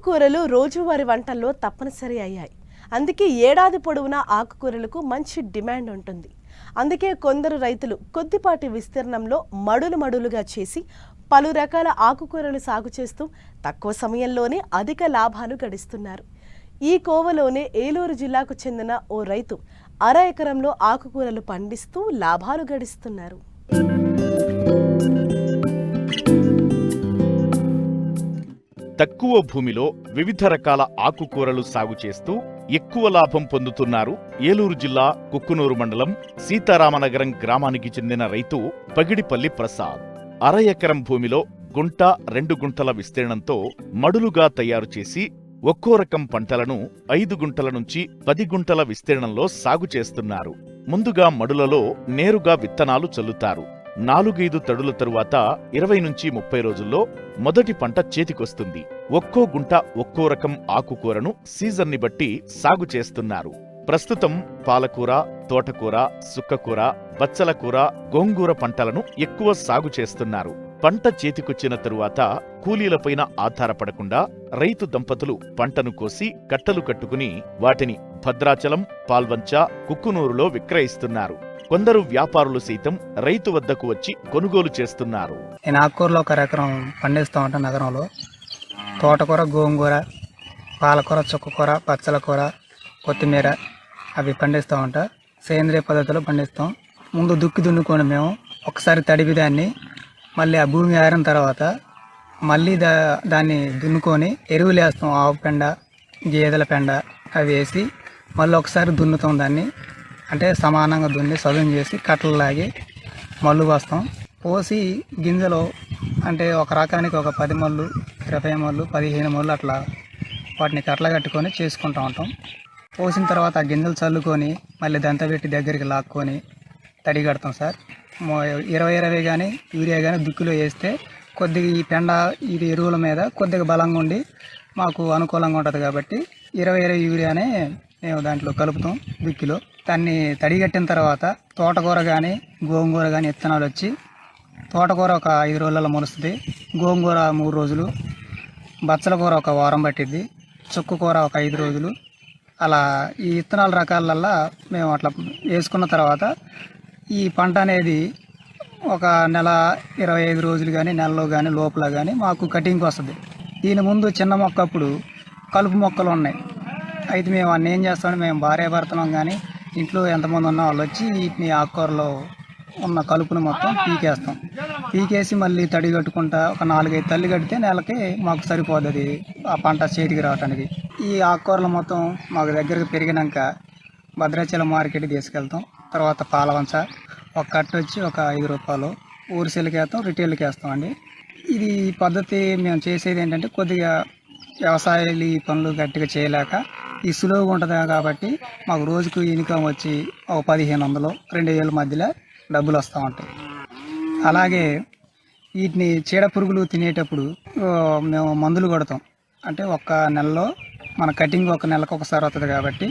ఆకుకూరలు రోజువారి వంటల్లో తప్పనిసరి అయ్యాయి. అందుకే ఏడాది పొడవునా ఆకుకూరలకు మంచి డిమాండ్ ఉంటుంది. అందుకే కొందరు రైతులు కొద్దిపాటి విస్తీర్ణంలో మడులు మడులుగా చేసి పలు రకాల ఆకుకూరలు సాగు చేస్తూ తక్కువ సమయంలోనే అధిక లాభాలు గడిస్తున్నారు. ఈ కోవలోనే ఏలూరు జిల్లాకు చెందిన ఓ రైతు అర ఎకరంలో ఆకుకూరలు పండిస్తూ లాభాలు గడిస్తున్నారు. తక్కువ భూమిలో వివిధ రకాల ఆకుకూరలు సాగు చేస్తూ ఎక్కువ లాభం పొందుతున్నారు ఏలూరు జిల్లా కుక్కునూరు మండలం సీతారామనగరం గ్రామానికి చెందిన రైతు పగిడిపల్లి ప్రసాద్. అర ఎకరం భూమిలో గుంట రెండు గుంటల విస్తీర్ణంతో మడులుగా తయారు చేసి ఒక్కో రకం పంటలను ఐదు గుంటల నుంచి పది గుంటల విస్తీర్ణంలో సాగు చేస్తున్నారు. ముందుగా మడులలో నేరుగా విత్తనాలు చల్లుతారు. నాలుగైదు తడుల తరువాత ఇరవై నుంచి ముప్పై రోజుల్లో మొదటి పంట చేతికొస్తుంది. ఒక్కో గుంట ఒక్కో రకం ఆకుకూరను సీజన్ని బట్టి సాగు చేస్తున్నారు. ప్రస్తుతం పాలకూర తోటకూర సుక్కకూర బచ్చలకూర గోంగూర పంటలను ఎక్కువ సాగు చేస్తున్నారు. పంట చేతికొచ్చిన తరువాత కూలీలపైన ఆధారపడకుండా రైతు దంపతులు పంటను కోసి కట్టలు కట్టుకుని వాటిని భద్రాచలం పాల్వంచ కుక్కునూరులో విక్రయిస్తున్నారు. కొందరు వ్యాపారులు సైతం రైతు వద్దకు వచ్చి కొనుగోలు చేస్తున్నారు. నేను ఆకుకూరలో ఒక ఎకరం పండిస్తూ ఉంటాను నగరంలో. తోటకూర గోంగూర పాలకూర చుక్కకూర పచ్చల కూర కొత్తిమీర అవి పండిస్తూ ఉంటా. సేంద్రియ పద్ధతిలో పండిస్తాం. ముందు దుక్కి దున్నుకొని మేము ఒకసారి తడిపి దాన్ని మళ్ళీ ఆ భూమి ఆరిన తర్వాత మళ్ళీ దా దాన్ని దున్నుకొని ఎరువులు వేస్తాం. ఆవు పెండ గేదెల పెండ అవి వేసి మళ్ళీ ఒకసారి దున్నుతాం దాన్ని. అంటే సమానంగా దున్ని సదును చేసి కట్టలు లాగి మళ్ళు పోస్తాం. పోసి గింజలు అంటే ఒక రకానికి ఒక పది మళ్ళు ఇరవై మళ్ళు పదిహేను మళ్ళు అట్లా వాటిని కట్టలు కట్టుకొని చేసుకుంటూ ఉంటాం. పోసిన తర్వాత ఆ గింజలు చల్లుకొని మళ్ళీ దంత పెట్టి దగ్గరికి లాక్కొని తడి కడతాం సార్. ఇరవై ఇరవై కానీ యూరియా కానీ దుక్కిలో వేస్తే కొద్దిగా ఈ పెండ ఇది ఎరువుల మీద కొద్దిగా బలంగా ఉండి మాకు అనుకూలంగా ఉంటుంది కాబట్టి ఇరవై ఇరవై యూరియానే మేము దాంట్లో కలుపుతాం దుక్కిలో. దాన్ని తడిగట్టిన తర్వాత తోటకూర కానీ గోంగూర కానీ విత్తనాలు వచ్చి తోటకూర ఒక ఐదు రోజులలో మొలుస్తుంది. గోంగూర మూడు రోజులు బచ్చల కూర ఒక వారం పట్టిద్ది చుక్కు కూర ఒక ఐదు రోజులు. అలా ఈ విత్తనాల రకాలల్లో మేము అట్లా వేసుకున్న తర్వాత ఈ పంట అనేది ఒక నెల ఇరవై ఐదు రోజులు కానీ నెలలో కానీ లోపల కానీ మాకు కటింగ్కి వస్తుంది. దీని ముందు చిన్న మొక్క అప్పుడు కలుపు మొక్కలు ఉన్నాయి. అయితే మేము అన్నీ ఏం చేస్తామని మేము భార్యాభర్తనం కానీ ఇంట్లో ఎంతమంది ఉన్న వాళ్ళు వచ్చి వీటిని ఆకుకూరలో ఉన్న కలుపును మొత్తం పీకేస్తాం. పీకేసి మళ్ళీ తడి కట్టుకుంటా ఒక నాలుగైదు తల్లి కడితే నెలకి మాకు సరిపోతుంది ఆ పంట చేతికి రావటానికి. ఈ ఆకుకూరలు మొత్తం మాకు దగ్గరకు పెరిగినాక భద్రాచలం మార్కెట్ తీసుకెళ్తాం. తర్వాత పాలవంచ ఒక కట్ట వచ్చి ఒక ఐదు రూపాయలు. ఊరిసెలకి వేస్తాం రిటైల్కి వేస్తాం అండి. ఇది ఈ పద్ధతి మేము చేసేది ఏంటంటే కొద్దిగా వ్యవసాయాలు ఈ పనులు గట్టిగా చేయలేక ఈ సులువుగా ఉంటుంది కాబట్టి మాకు రోజుకు ఇన్కమ్ వచ్చి ఒక పదిహేను వందలు రెండు వేల మధ్యలో డబ్బులు వస్తూ ఉంటాయి. అలాగే వీటిని చీడ పురుగులు తినేటప్పుడు మేము మందులు కొడతాం. అంటే ఒక నెలలో మన కటింగ్ ఒక నెలకు ఒకసారి వస్తుంది కాబట్టి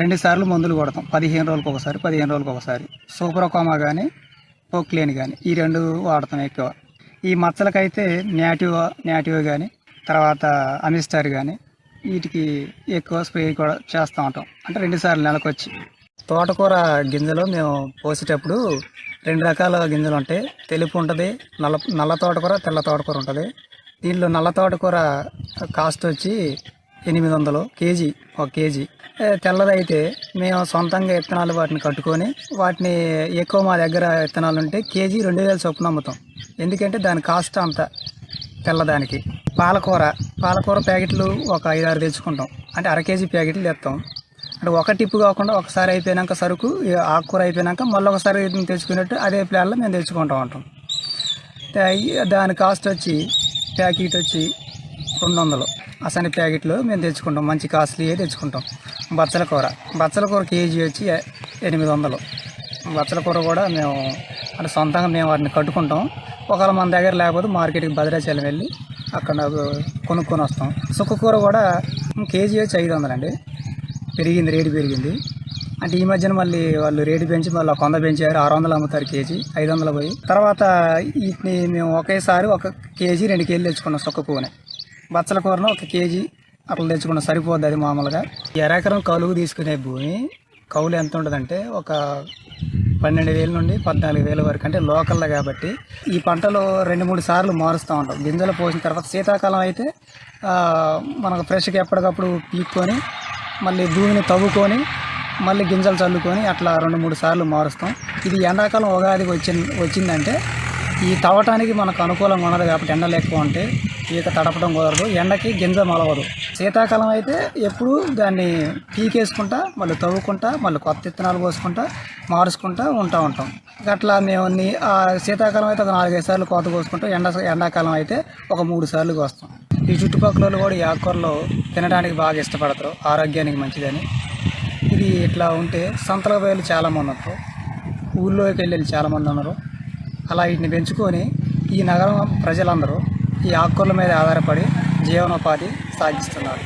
రెండు సార్లు మందులు కొడతాం. పదిహేను రోజులకు ఒకసారి పదిహేను రోజులకు ఒకసారి. సూపర్కోమా కానీ పోక్లేని కానీ ఈ రెండు వాడతాం ఎక్కువ. ఈ మచ్చలకైతే నేటివ్ నేటివ్ కానీ తర్వాత అమిస్టార్ కానీ వీటికి ఎక్కువ స్ప్రే కూడా చేస్తూ ఉంటాం. అంటే రెండుసార్లు నెలకొచ్చి. తోటకూర గింజలు మేము పోసేటప్పుడు రెండు రకాల గింజలు ఉంటాయి. తెలుపు ఉంటుంది నల్ల నల్ల తోటకూర తెల్ల తోటకూర ఉంటుంది. దీనిలో నల్ల తోటకూర కాస్ట్ వచ్చి ఎనిమిది వందలు కేజీ ఒక కేజీ. తెల్లదైతే మేము సొంతంగా విత్తనాలు వాటిని కట్టుకొని వాటిని ఎక్కువ మా దగ్గర విత్తనాలు ఉంటే కేజీ రెండు వేల చొప్పున అమ్ముతాం. ఎందుకంటే దాని కాస్ట్ అంత తెల్లదానికి. పాలకూర పాలకూర ప్యాకెట్లు ఒక ఐదు ఆరు తెచ్చుకుంటాం. అంటే అర కేజీ ప్యాకెట్లు తెస్తాం. అంటే ఒక టిప్పు కాకుండా ఒకసారి అయిపోయినాక సరుకు ఆకుకూర అయిపోయినాక మళ్ళీ ఒకసారి తెచ్చుకున్నట్టు అదే ప్లాన్లో మేము తెచ్చుకుంటూ ఉంటాం దాని కాస్ట్ వచ్చి ప్యాకెట్ వచ్చి రెండు వందలు అసలు ప్యాకెట్లు మేము తెచ్చుకుంటాం. మంచి కాస్ట్లీ తెచ్చుకుంటాం. బచ్చల కూర. బచ్చల కూర కేజీ వచ్చి ఎనిమిది వందలు బచ్చల కూర కూడా మేము అంటే సొంతంగా మేము వాటిని కట్టుకుంటాం. ఒకవేళ మన దగ్గర లేకపోతే మార్కెట్కి భద్రాచలం వెళ్ళి అక్కడ కొనుక్కొని వస్తాం. సుక్క కూర కూడా కేజీ వచ్చి ఐదు వందలండి. పెరిగింది రేటు పెరిగింది. అంటే ఈ మధ్యన మళ్ళీ వాళ్ళు రేటు పెంచి మళ్ళీ ఒక పెంచారు ఆరు వందలు అమ్ముతారు కేజీ ఐదు వందలు పోయి. తర్వాత వీటిని మేము ఒకేసారి ఒక కేజీ రెండు కేజీలు తెచ్చుకున్నాం సొక్క బచ్చల కూరను ఒక కేజీ అట్లా తెచ్చుకున్నాం సరిపోద్ది అది మామూలుగా. ఈ ఎకరం కలుగు తీసుకునే భూమి కౌలు ఎంత ఉంటుందంటే ఒక పన్నెండు వేల నుండి పద్నాలుగు వేల వరకు. అంటే లోకల్లో కాబట్టి ఈ పంటలో రెండు మూడు సార్లు మారుస్తూ ఉంటాం. గింజలు పోసిన తర్వాత శీతాకాలం అయితే మనకు ఫ్రెష్గా ఎప్పటికప్పుడు పీక్కొని మళ్ళీ భూమిని తవ్వుకొని మళ్ళీ గింజలు చల్లుకొని అట్లా రెండు మూడు సార్లు మారుస్తాం. ఇది ఎండాకాలం ఉగాదికి వచ్చి వచ్చిందంటే ఈ తవ్వటానికి మనకు అనుకూలంగా ఉండదు కాబట్టి ఎండలు ఎక్కువ ఉంటే ఈత తడపడం కుదరదు. ఎండకి గింజ మొలవదు. శీతాకాలం అయితే ఎప్పుడు దాన్ని పీకేసుకుంటా మళ్ళీ తవ్వుకుంటా మళ్ళీ కొత్త విత్తనాలు పోసుకుంటా మారుసుకుంటా ఉంటా ఉంటాం. అట్లా మేము శీతాకాలం అయితే ఒక నాలుగైదు సార్లు కోత కోసుకుంటాం ఎండ ఎండాకాలం అయితే ఒక మూడు సార్లు కోస్తాం. ఈ చుట్టుపక్కల వాళ్ళు కూడా ఈ ఆకుకూరలు తినడానికి బాగా ఇష్టపడతారు. ఆరోగ్యానికి మంచిదని. ఇది ఇట్లా ఉంటే సంతల బయలు చాలామంది ఉన్నారు. ఊళ్ళోకి వెళ్ళి చాలామంది ఉన్నారు. అలా వీటిని పెంచుకొని ఈ నగరం ప్రజలందరూ ఈ ఆకుకూరల మీద ఆధారపడి జీవనోపాధి సాగిస్తున్నారు